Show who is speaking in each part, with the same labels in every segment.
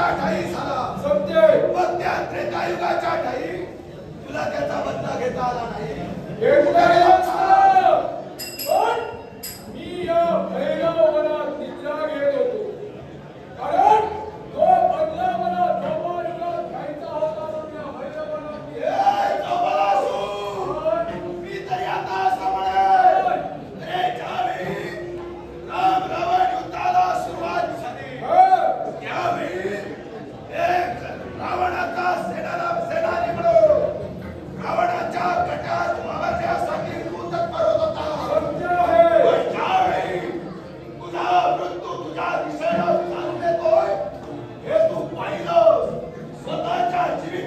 Speaker 1: वर्षाच्या ठाई झाला.
Speaker 2: सत्य
Speaker 1: मग त्या त्रेता युगाच्या ठाई तुला त्याचा बदला घेता आला नाही.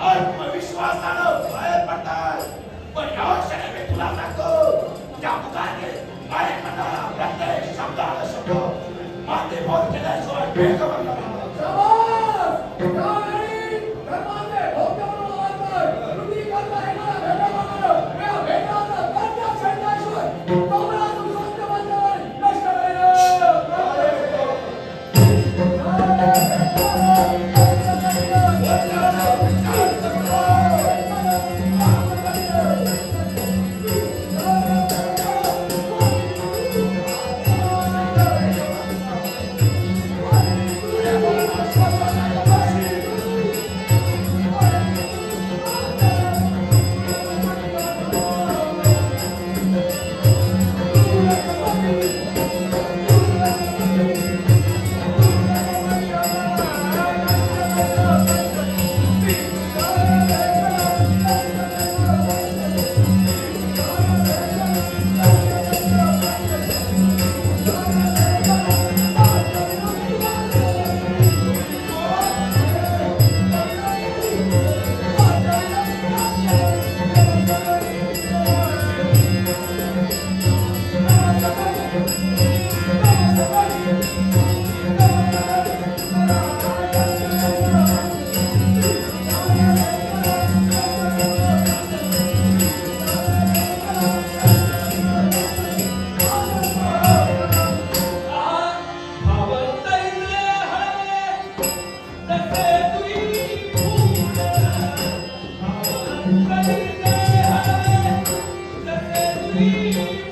Speaker 1: आत्मविश्वासानं बाहेर पडतात पण या क्षणी मी तुला सांगतो त्या मुखाने बाहेर पडणारा प्रत्येक शब्दाला शब्द. माते भोग केल्याशिवाय
Speaker 2: भेट Oh,
Speaker 3: Thank you.